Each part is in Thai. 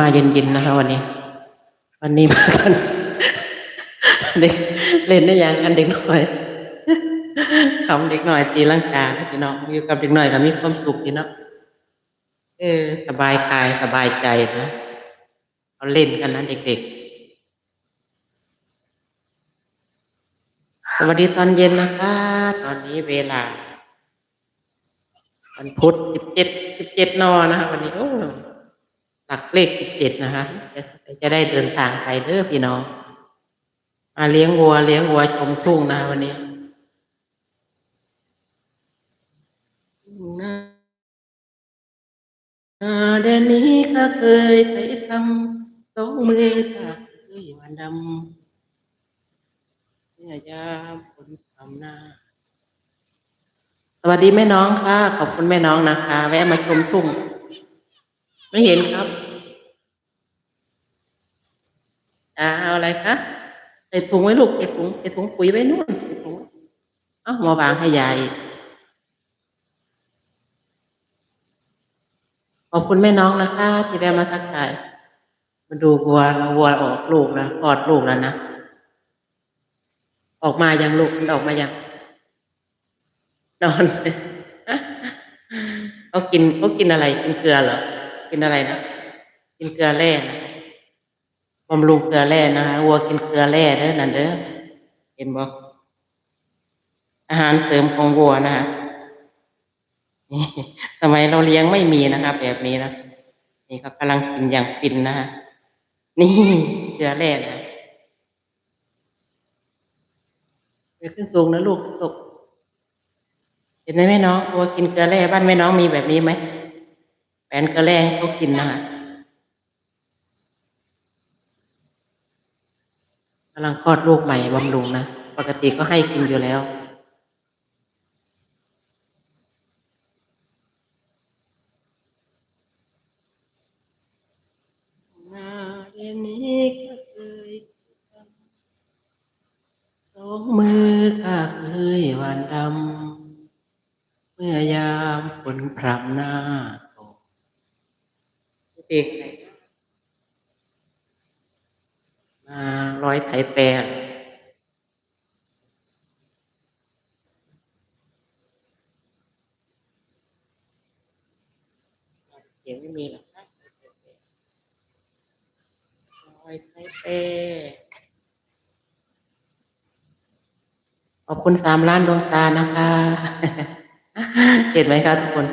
มาเย็นๆนะคะวันนี้ วันนี้มากันเด็กเล่นได้ยังกันเด็กหน่อยคำเด็กหน่อยตีลังกานะพี่น้องอยู่กับเด็กหน่อยก็มีความสุขดีเนาะเออสบายกายสบายใจนะเขาเล่นกันนะเด็กๆ สวัสดีตอนเย็นนะคะ ตอนนี้เวลาวันพุธสิบเจ็ดสิบเจ็ดนอนะคะวันนี้โอ้ หลักเลขสิบเจ็ดนะคะจะได้เดินทางไปเด้อพี่น้องมาเลี้ยงวัว เลี้ยงวัวชมทุ่งนะวันนี้นาเดนนี้ก็เคยไปทำสองมือก็เคยวันดำเนี่ยยามฝนทำหน้าสวัสดีแม่น้องค่ะ ขอบคุณแม่น้องนะคะ แวะมาชมทุ่ง ไม่เห็นครับอ่าเอาอะไรคะใส่ถุงไว้ลูกใส่ถุงใส่ถุงปุ๋ยไว้นู่นใส่ถุงเอามาวางให้ยายขอบคุณแม่น้องนะคะที่แวะมาทักทายมาดูวัววัวออกลูกแล้วกอดลูกแล้วนะออกมายังลูกมันออกมายังนอนเขากินเขากินอะไรกินเกลือเหรอ กินอะไรนะ กินเกลือแร่นะบำรุงเกลือแร่นะคะวัวกินเกลือแร่เด้อนั่นเด้อเห็นบอกอาหารเสริมของวัวนะคะนี่สมัยเราเลี้ยงไม่มีนะคะแบบนี้นะนี่เขากำลังกินอย่างฟินนะคะนี่เกลือแร่นะเดี๋ยวขึ้นสูงนะลูกตก เห็นไหมแม่น้องวัวกินเกลือแร่บ้านแม่น้องมีแบบนี้ไหม แปนกลือแร่ให้เขากินนะคะกำลังคลอดลูกใหม่บำรุงนะ ปกติก็ให้กินอยู่แล้วนาเรนนี้ก็เคยสองมือก็เคยหวานดำ เมื่อยามฝนพรำหน้า เด็กหนมาร้อยไถแปรเสียงไม่มีหรอกนะร้อยไถแปรขอบคุณสามล้านดวงตานะคะ เห็นไหมคะทุกคน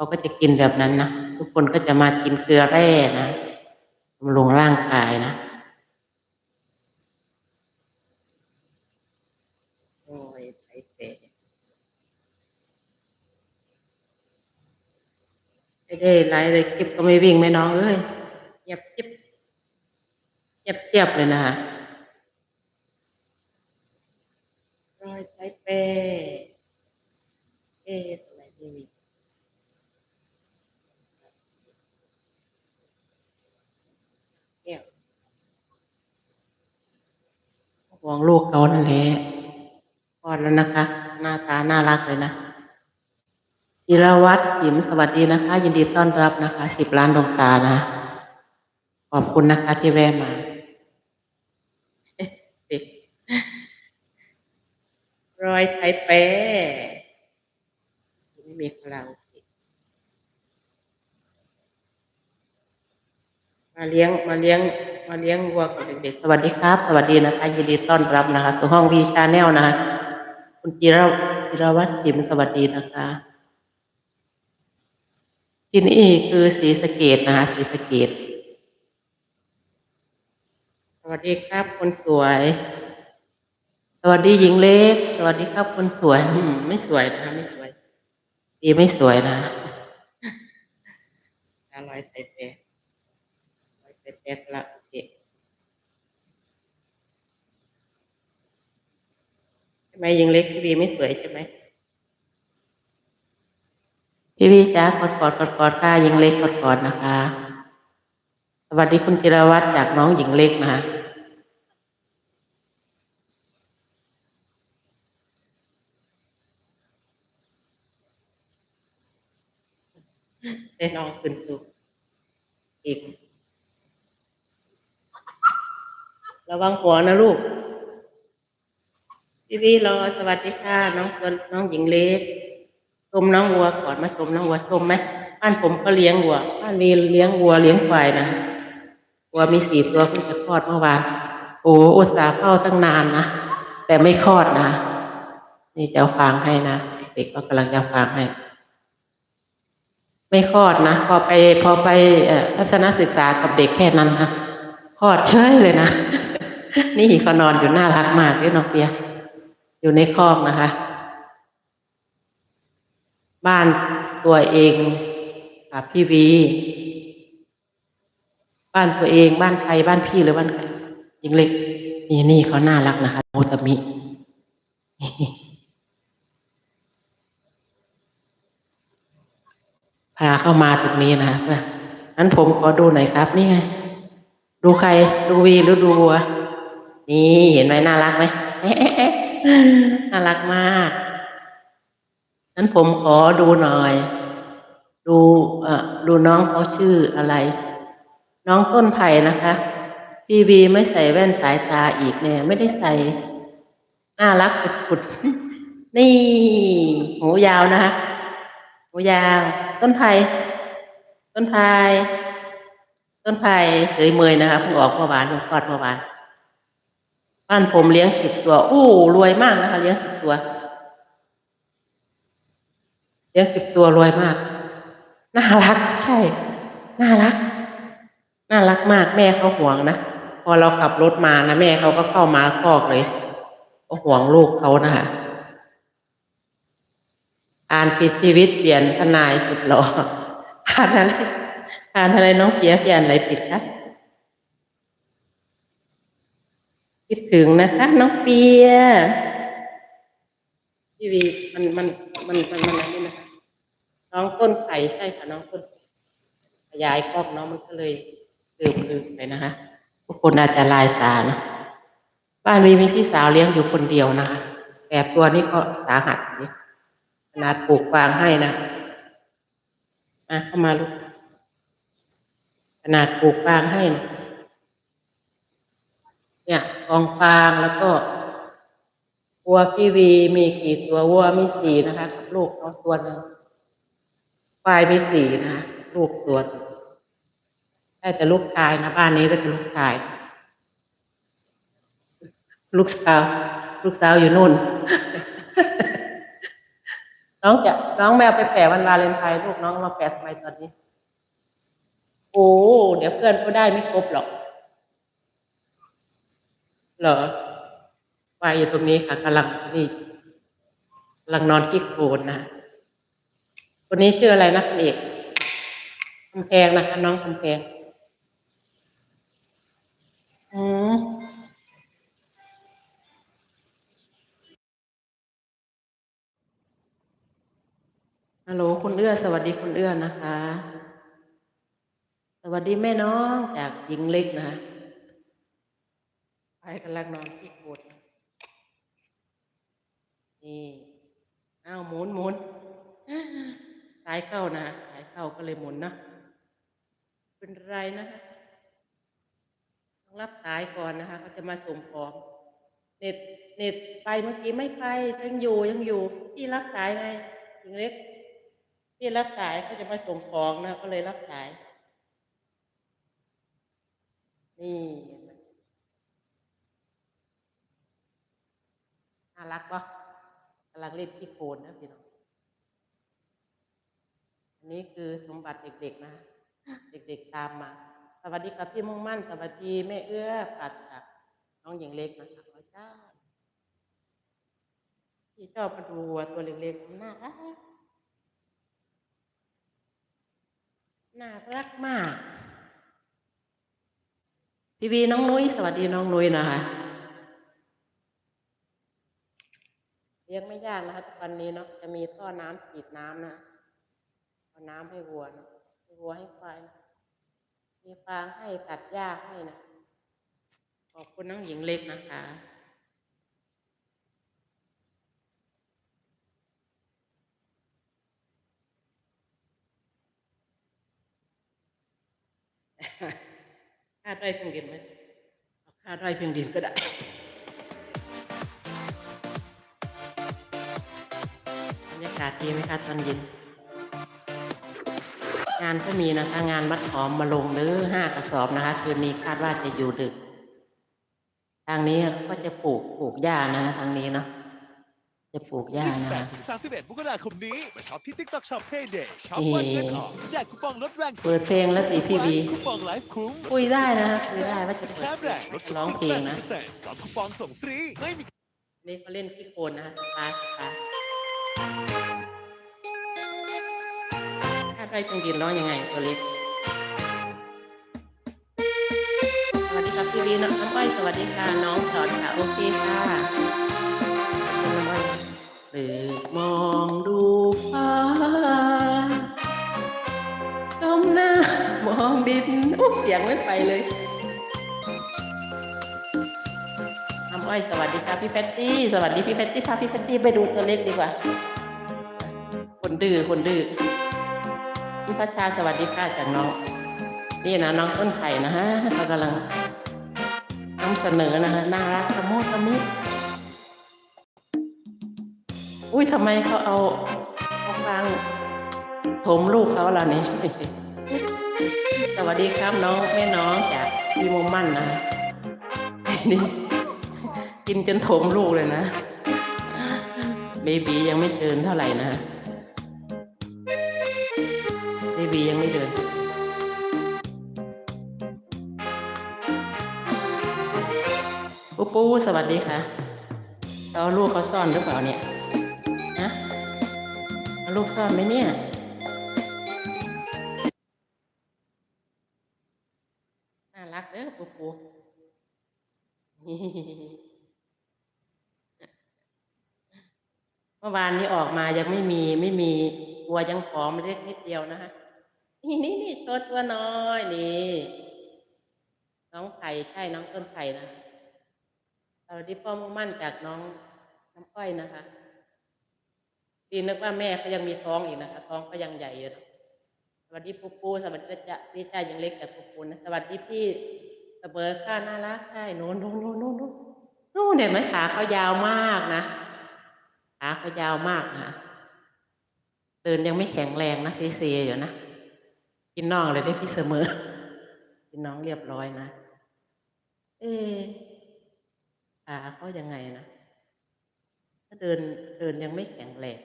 เขาก็จะกินแบบนั้นนะทุกคนก็จะมากินเกลือแร่นะบำรุงร่างกายนะโอ้ยไทเปไม่ได้ไลฟ์เลยคลิปก็ไม่วิ่งไม่น้องเอ้ยเงียบจิบเงียบเชียบเลยนะคะรอยไทเปเอ๊ะอะไรไม่มี แก้ว ห่วงลูกเขานั่นแหละกอดแล้วนะคะ หน้าตาน่ารักเลยนะจิรวัตรจิมสวัสดีนะคะ ยินดีต้อนรับนะคะสิบล้านดวงตานะ ขอบคุณนะคะที่แวะมาเอ๊ะเอ๊ะรอยไทยเป้ไม่มีคาราโอเกะมาเลี้ยงมาเลี้ยง มาเลี้ยงวัวกับเด็กๆ สวัสดีครับ สวัสดีนะคะยินดีต้อนรับนะคะสู่ห้องวีชาแนลนะคะคุณจิรจิรวัตรชิมสวัสดีนะคะที่นี่คือสีสเกตนะคะสีสเกต สวัสดีครับคนสวย สวัสดีหญิงเล็ก สวัสดีครับคนสวยอืมไม่สวยนะคะไม่สวยดีไม่สวยนะอร่อยไตเปะร้อยไตเปะละโอเคใช่ ไหมหญิงเล็กพี่บีไม่สวยใช่ไหมพี่บีจ้ากอดกอดกอดกอดค่ะหญิงเล็กกอดกอดนะคะ สวัสดีคุณจิรวัตรจากน้องหญิงเล็กนะคะได้น้องขึ้นสูงอีก ระวังหัวนะลูก พี่วีรอสวัสดีค่ะ น้องตัวน้องหญิงเล็กชมน้องวัวก่อนมาชมน้องวัวชมไหมบ้านผมก็เลี้ยงวัวบ้านนี้เลี้ยงวัวเลี้ยงควายนะวัวมีสี่ตัวเพิ่งจะคลอดเมื่อวานโอ้อุตส่าห์เข้าตั้งนานนะแต่ไม่คลอดนะนี่จะฟางให้นะเด็กก็กำลังจะฟางให้ ไม่คลอดนะพอไปพอไปอ่อทัศนศึกษากับเด็กแค่นั้นนะคลอดเฉยเลยนะนี่เขานอนอยู่น่ารักมากด้วยน้องเปีย อยู่ในคอกนะคะ บ้านตัวเองกับพี่วี บ้านตัวเอง บ้านใครบ้านพี่หรือบ้านใครยิงเล็กนี่นี่เขาน่ารักนะคะโมตมิ พาเข้ามาตรงนี้นะเพื่อนนั้นผมขอดูหน่อยครับ นี่ไง ดูใคร ดูวีหรือดูวัว นี่เห็นไหมน่ารักไหม น่ารักมากนั้นผมขอดูหน่อย ดูเอ่อดูน้องเขาชื่ออะไร น้องต้นไผ่นะคะพีวีไม่ใส่แว่นสายตาอีกเนี่ย ไม่ได้ใส่ น่ารักปุดๆ นี่ หูยาวนะคะหูยาว ต้นไผ่ต้นไผ่ต้นไผ่เฉยเมยนะคะเพิ่งออกเมื่อวานเพิ่งคลอดเมื่อวาน บ้านผมเลี้ยงสิบตัว โอ้รวยมากนะคะ เลี้ยงสิบตัว เลี้ยงสิบตัวรวยมาก น่ารัก ใช่ น่ารัก น่ารักมาก แม่เขาห่วงนะ พอเราขับรถมานะแม่เขาก็เข้ามาคอกเลยก็ห่วงลูกเขานะคะอ่านปิดชีวิตเปลี่ยนทนายสุดหล่ออ่านอะไรอ่านอะไรน้องเปียเปลี่ยนอะไรปิดคะ คิดถึงนะคะ น้องเปียพี่วีมันมันมันมันมันอะไรนี่นะคะน้องต้นไผ่ใช่ค่ะ น้องต้นขยายครอบน้องมันก็เลยลืมลืมไปนะคะทุกคนอาจจะลายตานะบ้านวีมีพี่สาวเลี้ยงอยู่คนเดียวนะคะแปดตัวนี้ก็สาหัสนี่ขนาดปลูกฟางให้นะอะเข้ามาลูกขนาดปลูกฟางให้นะ เนี่ยกองฟางแล้วก็วัวพี่วีมีกี่ตัววัวมีสี่นะคะลูกเขาตัวหนึ่งควายมีสี่นะลูกตัวหนึ่งได้แต่ลูกชายนะบ้านนี้ก็จะลูกชาย ลูกสาว ลูกสาวอยู่นู่น น้องจะน้องแมวไปแปะวันวาเลนไทน์ลูกน้องมาแปะทำไมตอนนี้ โอ้เดี๋ยวเพื่อนก็ได้ไม่ครบหรอก เหรอวายอยู่ตรงนี้ค่ะกำลังนี่กำลังนอนที่โคนนะคนนี้ชื่ออะไรนะคุณเอกคำแพงนะคะน้องคำแพงอืมฮัลโหลคุณเอื้อ สวัสดีคุณเอื้อนะคะ สวัสดีแม่น้องจากหญิงเล็กนะคะ ไปกำลังนอนที่โบสถ์นี่อ้าวหมุนหมุนสายเข้านะสายเข้าก็เลยหมุนนะเป็นไรนะคะต้องรับสายก่อนนะคะเขาจะมาส่งของเน็ตเน็ตไปเมื่อกี้ไม่ไปยังอยู่ยังอยู่พี่รับสายไงหญิงเล็กพี่รับสายเขาจะมาส่งของนะก็เลยรับสายนี่เห็นไหม น่ารักปะกำลังเล่นที่โคนนะพี่น้องอันนี้คือสมบัติเด็ก ๆ นะ เด็ก ๆ ตามมา สวัสดีครับพี่มุ่งมั่น สวัสดีแม่เอื้อปัดจากน้องหญิงเล็กนะคะพระเจ้าพี่ชอบมาดูวัวตัวเล็กๆนน่ารักน่ารักมาก พี่วีน้องนุ้ยสวัสดีน้องนุ้ยนะคะ เลี้ยงไม่ยากนะคะทุกวันนี้เนาะจะมีท่อน้ำฉีดน้ำนะเอาน้ำให้วัวนะให้วัวให้ควายมีฟางให้ตัดหญ้าให้นะขอบคุณน้องหญิงเล็กนะคะคาดได้คงเห็นไหมเอาค่าด้อยเพียงดินก็ได้ากาศดีไหมคะตอนเย็น งานก็มีนะคะ งานมัดหอมมาลงหรือห้ากระสอบนะคะ คืนนี้คาดว่าจะอยู่ดึก ทางนี้ก็จะปลูกปลูกหญ้านะคะทางนี้เนาะจะปลูกหญ้านะคะ28ถึง31มกราคมนี้ไปช็อปที่ TikTok Shop Payday ช็อปวันเงินออกแจกคูปองลดแรงเปิดเพลงแล้วตีทีวีคูปองไลฟ์คุ้มคุยได้นะคะคุยได้ว่าจะเปิดแถมเพลแรงงลดร้องเพลงนะ80%กับคูปองส่งฟรีไม่มีนี่เขาเล่นที่โคนนะคะสตาร์ส ตาร์ถ้าได้จริงๆร้องยังไงตัวเล็กสวัสดีครับพี่วีน้องอ้อยสวัสดีค่ะน้องสอนค่ะโอเคค่ะขอบคุณน้องอ้อยหรือมองดูฟ้าก้มหน้ามองดินอุ๊ยเสียงไม่ไปเลยน้ำอ้อยสวัสดีครับพี่แพตตี้สวัสดีพี่แพตตี้พาพี่แพตตี้ไปดูตัวเล็กดีกว่า คนดื้อคนดื้อ พี่พัชชาสวัสดีค่ะจากน้องนี่นะน้องต้นไผ่นะฮะเขากำลังนำเสนอนะฮะน่ารักตะโมตะมิอุ้ยทำไมเขาเอาเอาฟางถมลูกเขาล่ะนี่สวัสดีครับน้องแม่น้องจากพี่มุมมั่นนะนี่กินจนโถมลูกเลยนะเบบียังไม่เดินเท่าไหร่นะ บียังไม่เดินปูปูสวัสดีค่ะเอาลูกเขาซ่อนหรือเปล่าเนี่ยนะลูกซ่อนไหมเนี่ยน่ารักเด้อปูปูเมื่อวานนี้ออกมายังไม่มีไม่มีวัวยังผอมเล็กนิดเดียวนะคะ นี่นี่นี่ตัวตัวน้อยนี่น้องไผ่ใช่น้องต้นไผ่นะสวัสดีพ่อมุ่งมั่นจากน้องน้ำอ้อยนะคะดีนึกว่าแม่เขายังมีท้องอีกนะคะท้องก็ยังใหญ่อยู่นะสวัสดีปูปูสวัสดีจ้าพี่จ้ายังเล็กแต่ปูปูนะสวัสดีพี่เสเบอค่าน่ารักใช่โน้นโน้นโน้นโน้นโน้นโน้นเห็นไหมขาเขายาวมากนะขาเขายาวมากนะเดินยังไม่แข็งแรงนะเซๆอยู่นะ กินน่องเลยได้พี่เสมอกินน้องเรียบร้อยนะ เอ๊ะขาเขายังไงนะถ้าเดินเดินยังไม่แข็งแรง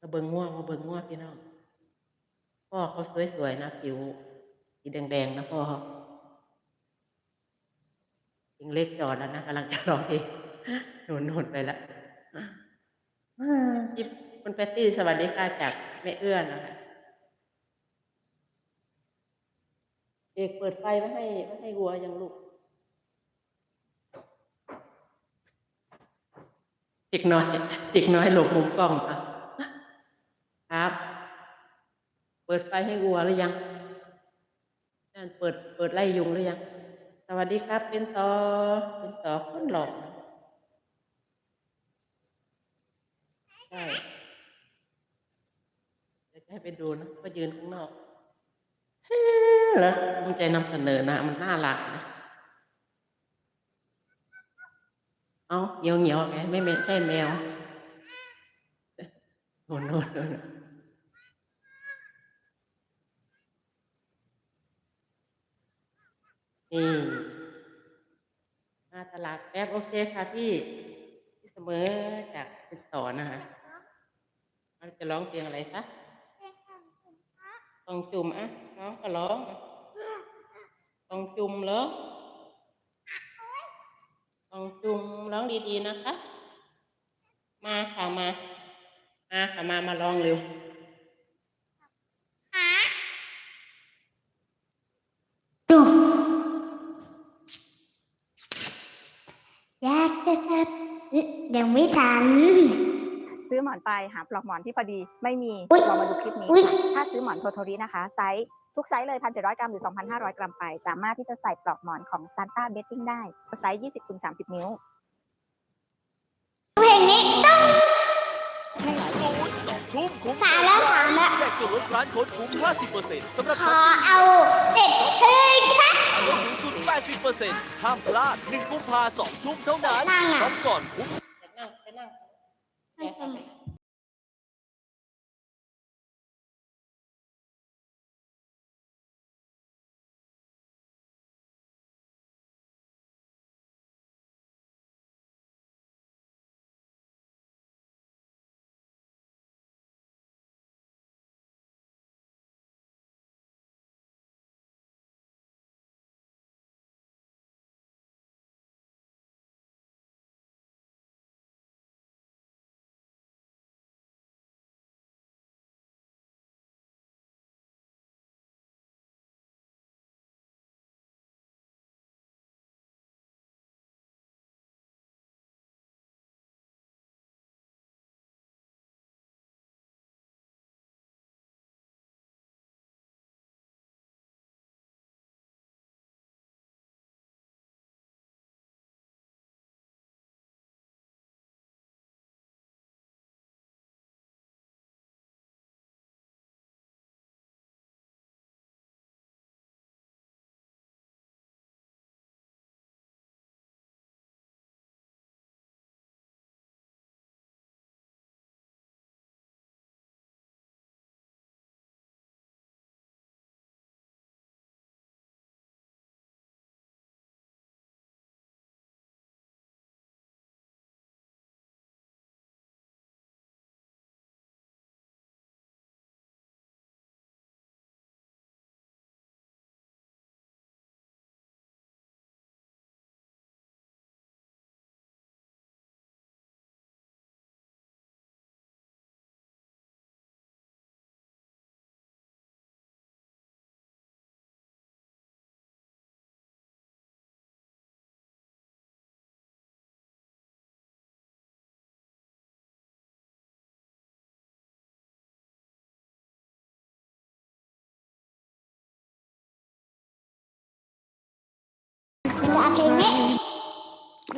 มาเบิงง่วงมาเบิงง่วงพี่น้องพ่อเขาสวยๆนะผิวสีแดงๆนะพ่อเขายิงเล็กจอดแล้วนะกำลังจะร้องเพลงหนุนหนุนไปแล้วอ่ายิบคุณแพตตี้สวัสดีค่ะจากแม่เอื้อนนะคะ เอกเปิดไฟไว้ให้ไว้ให้วัวยังลูกเด็กน้อยเด็กน้อยหลบมุมกล้องค่ะครับ เปิดไฟให้วัวหรือยังนั่นเปิดเปิดไล่ยุงหรือยัง สวัสดีครับ เป็นต่อเป็นต่อคนหลอกใช่เดี๋ยวจะให้ไปดูนะก็ยืนข้างนอก แล้วภูมิใจนำเสนอนะ มันน่ารักนะ เอาเหี่ยวเหี่ยวไงไม่ไม่ใช่แมวโน่นโน่นโน่นนี่มาตลาดแป๊บโอเคค่ะพี่พี่เสมอจากเป็นสอนนะคะเราจะร้องเพลงอะไรคะ ต้องจุ่มอะน้องก็ร้องต้องจุ่มเหรอต้องจุ่มร้องดีๆนะคะ มาค่ะมา มาค่ะมามาร้องเร็วยากจะทัดยังไม่ทัน ซื้อหมอนไปหาปลอกหมอนที่พอดีไม่มีอุ๊ยลองมาดูคลิปนี้อุ๊ยค่ะถ้าซื้อหมอนโทโทรินะคะ ไซส์ทุกไซส์เลย 1,700 กรัมหรือ 2,500 กรัมไป สามารถที่จะใส่ปลอกหมอนของ Santa Bedding ได้ไซส์ 20คูณ30 นิ้ว เพลงนี้ต้องชูศูนย์สองทุ่มคุ้มสามแล้วสามแล้ว แจกส่วนลดร้านโค้ดคุ้ม 50%สำหรับขอเอาเด็ดเพลงค่ะ ลดสูงสุด50%ห้ามพลาด 1 กุมภาสองทุ่มเท่านั้นนั่งอะช็อปก่อนคุ้ม อยากนั่งไปนั่ง นั่ง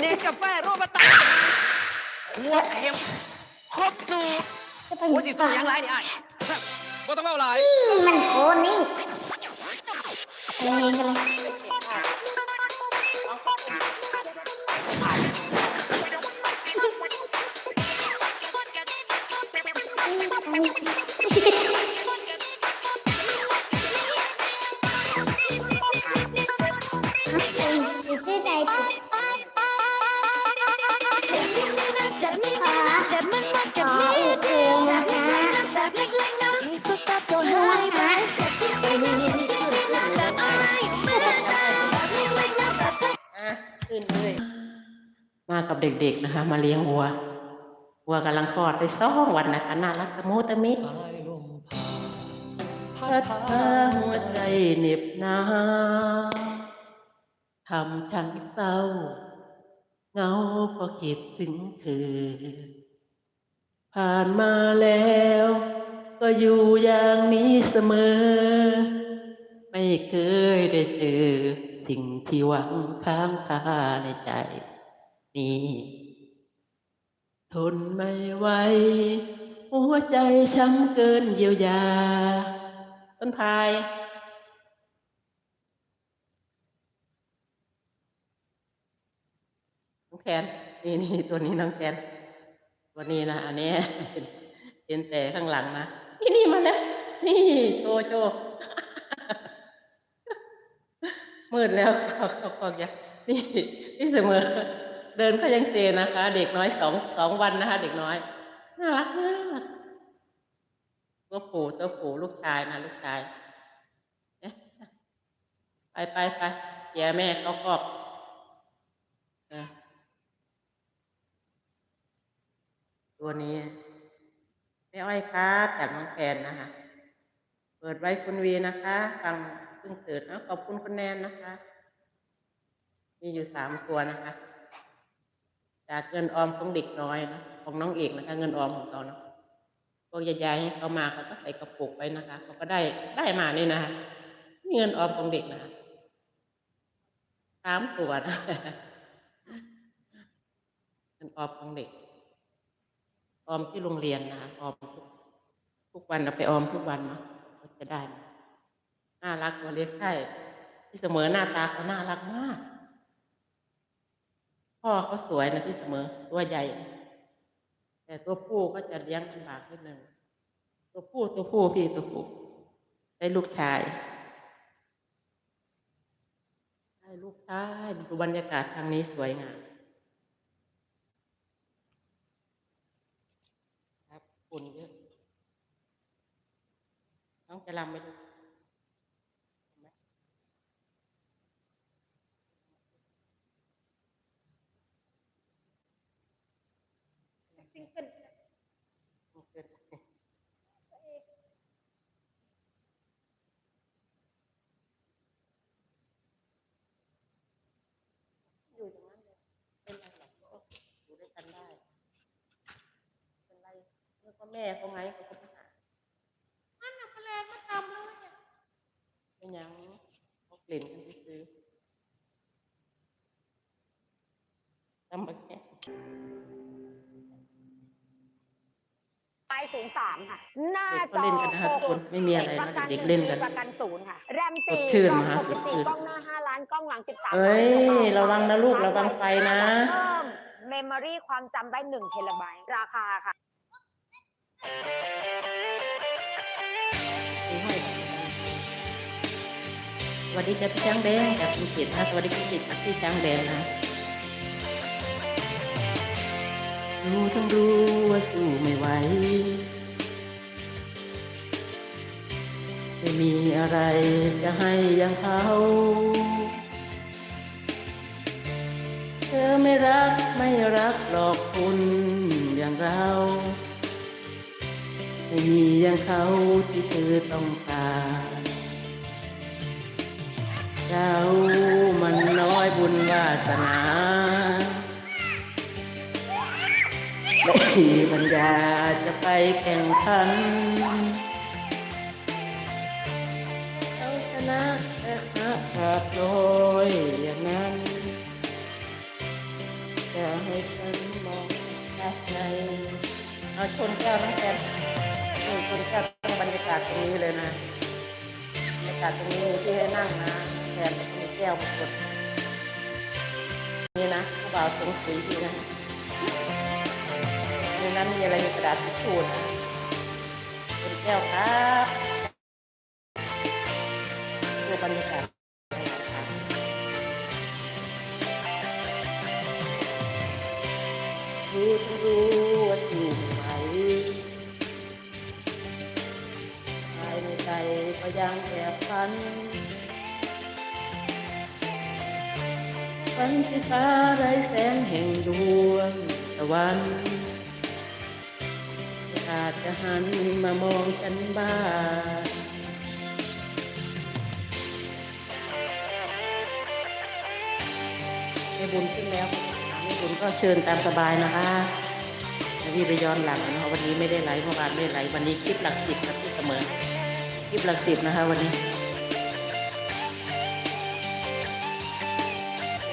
เนสกาแฟโรบัสต้าหัวเข็มครบสูตรจะไปโอ้ยสิสู้ยังไรนี่ไอ้ก็ต้องเล่าอะไรมันโคนนี่เพลงอะไรชื่ เด็กๆนะคะ มาเลี้ยงวัว วัวกำลังคลอดไปสองวันนะคะน่ารักตะมูตะมิพัดพาหัวใจเหน็บหนาวทำฉันเศร้าเหงาเพราะคิดถึงเธอ ผ่านมาแล้ว ก็อยู่อย่างนี้เสมอ ไม่เคยได้เจอ สิ่งที่หวังค้างคาในใจ นี่ทนไม่ไหวหัวใจช้ำเกินเยียวยา ต้นพายน้องแคนนี่นี่ตัวนี้น้องแคนตัวนี้นะอันนี้เป็นเป็นแต่ข้างหลังนะนี่นี่มาแล้วนี่โชว์โชว์มืดแล้วขอกขอกอย่านี่นี่เสมอ เดินก็ยังเซนะคะ เด็กน้อยสองสองวันนะคะ เด็กน้อยน่ารักมากตัวปู่ตัวปู่ลูกชายนะลูกชายไปไปไปเดี๋ยแม่เขาครอบเออตัวนี้แม่อ้อยครับจากน้องแคนนะคะ เปิดไว้คุณวีนะคะ ฟังเพิ่งตื่นนะขอบคุณคุณแนนนะคะ มีอยู่สามตัวนะคะ จากเงินออมของเด็กน้อยนะของน้องเอกนะคะ เงินออมของเขาเนาะพวกยายๆให้เขามาเขาก็ใส่กระปุกไว้นะคะเขาก็ได้ได้มานี่นะคะนี่เงินออมของเด็กนะคะสามตัวนะเงินออมของเด็ก ออมที่โรงเรียนนะคะออมทุกทุกวันเราไปออมทุกวันเนาะก็จะได้ น่ารักตัวเล็กใช่ที่เสมอหน้าตาเขาน่ารักมาก พ่อเขาสวยนะพี่เสมอ ตัวใหญ่ แต่ตัวผู้ก็จะเลี้ยงลำบากนิดนึงตัวผู้ตัวผู้พี่ตัวผู้ได้ลูกชายได้ลูกชายดูบรรยากาศทางนี้สวยงามครับฝุ่นเยอะน้องจะรำไหมลูกเห็นไหม ซิงเกิลซิงเกิลอยู่ตรงนั้นเลยเป็นไรหรอกก็อยู่ด้วยกันได้ เป็นไรเมื่อก็แม่เขาไงเขาก็ไปหาอันน่ะแมลงมาทำเลยอะเป็นหยังเขากลิ่นกัน หน้าเด็กจก็อเล่นกันนะครับทุกคนไม่มีอะไรนะเด็กๆเล่นกันประกันศูนย์ค่ะ แรมสสี่ดชื่นกล้องมหาหกสิบสดชื่สี่นกล้องหน้าห้าล้านกล้องหลังสิบสามเอ้ยระวังนะลูกระวังไฟนะเพิ่มเมมโมรี่ความจำได้หนึ่งเทราไบต์ราคาค่ะมีห้อยสวัสดีจ้ะพี่ช้างแดงจากคุณจิตนะสวัสดีคุณจิตจากพี่ช้างแดงนะรู้ทั้งรู้ว่าสู้ไม่ไหว ไม่มีอะไรจะให้อยังเขาเธอไม่รักไม่รักหรอกคุณอย่างเราไม่มีอย่างเขาที่เธอต้องการเจ้ามันน้อยบุญวาสนาไม่มีปัญญาจะไปแข่งขัน ขาดลอยอย่างนั้น จะให้ฉันมองจากไหนเอาชนแก้วน้ำแข็งเออชนแก้วบรรยากาศตรงนี้เลยนะบรรยากาศตรงนี้มีที่ให้นั่งนะแถมมีแก้วมากดนี่นะผู้บ่าวตรงสีที่นะในนั้นมีอะไรมีกระดาษทิชชู่นะเป็นแก้วครับ บรรยากาศรู้รู้ว่าอยู่ไหวภายในใจก็ยังแอบฝันฝันที่ฟ้าไร้แสงแห่งดวงตะวันอาจจะหันมามองฉันบ้าง บุญขึ้นแล้วในบุญก็เชิญตามสบายนะคะแล้วพี่ไปย้อนหลังนะคะวันนี้ไม่ได้ไลฟ์เมื่อวานไม่ได้ไลฟ์วันนี้คลิปหลักสิบครับที่เสมอคลิปหลักสิบนะคะ วันนี้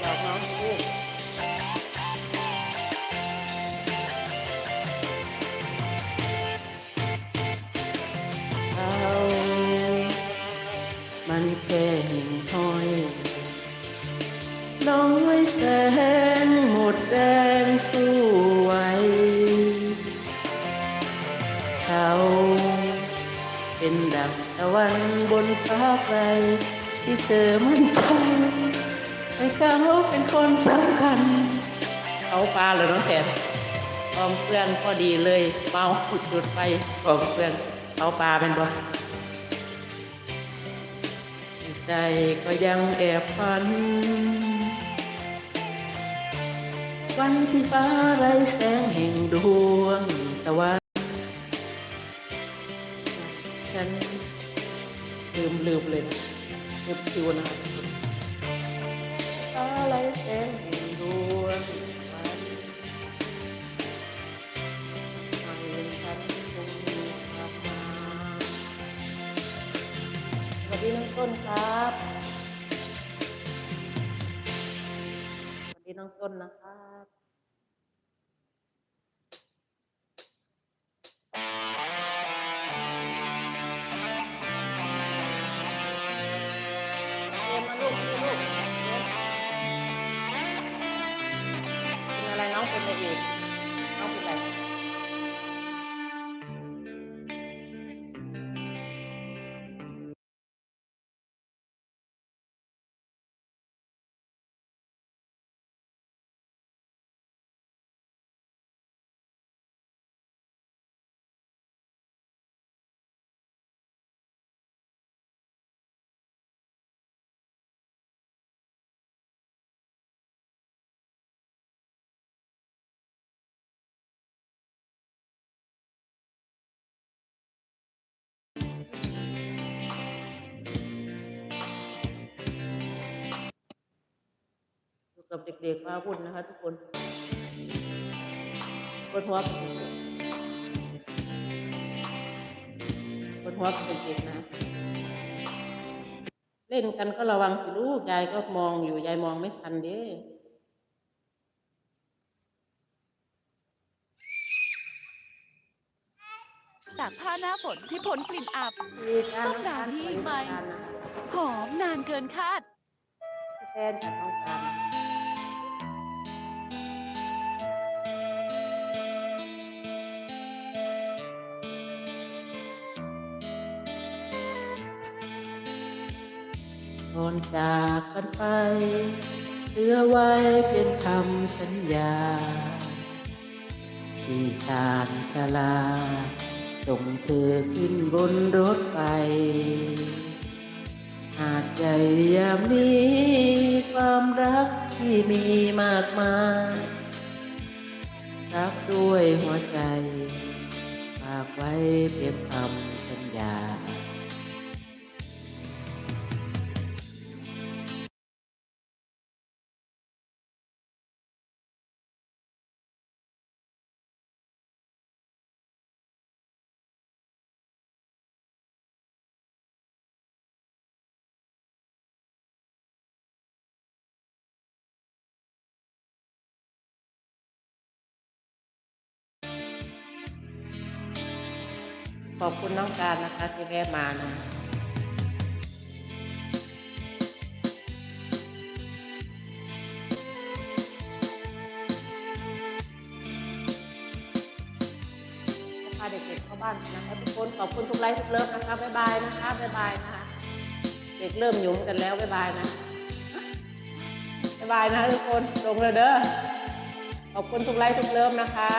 เราน้องลูกเรามันแค่ เธอมั่นใจให้เขาเป็นคนสำคัญ เขาปลาเหรอน้องแทนกองเพื่อนพอดีเลยเมาจุดไปกองเพื่อนเขาปลาเป็นบ่ใจก็ยังแอบฝัน วันที่ฟ้าไร้แสงแห่งดวงตะวันฉันลืมลืมเลยนะ เอฟคิวนะครับฟ้าไรแสงแห่งดวงตะวันให้ฉันคงมีกลับมาสวัสดีน้องต้นครับ สวัสดีน้องต้นนะครั กับเด็กๆมาวุ่นนะคะ ทุกคนปวดหัวกับเด็กๆปวดหัวกับเด็กๆนะ เล่นกันก็ระวังสิลูกยายก็มองอยู่ยายมองไม่ทันเด้ตากผ้าหน้าฝนให้พ้นกลิ่นอับต้องด่าพี่อีกไหมหอมนานเกินคาดแทนจากน้องการ จากกันไปเชื่อไว้เป็นคำสัญญา ที่ชานชาลา ส่งเธอขึ้นบนรถไป หากใจยามนี้ ความรักที่มีมากมายรักด้วยหัวใจฝากไว้เพียงคำ อบคุณน้องการนะคะที่แวะมานะพาเด็กๆเข้าบ้านนะคะทุกคนขอบคุณทุกไลค์ทุกเลิฟนะคะบ๊ายบายนะคะบ๊ายบายนะคะเด็กเริ่มหยุมกันแล้วบ๊ายบายนะบ๊ายบายนะทุกคนลงเลยเด้อขอบคุณทุกไลค์ทุกเลิฟนะคะ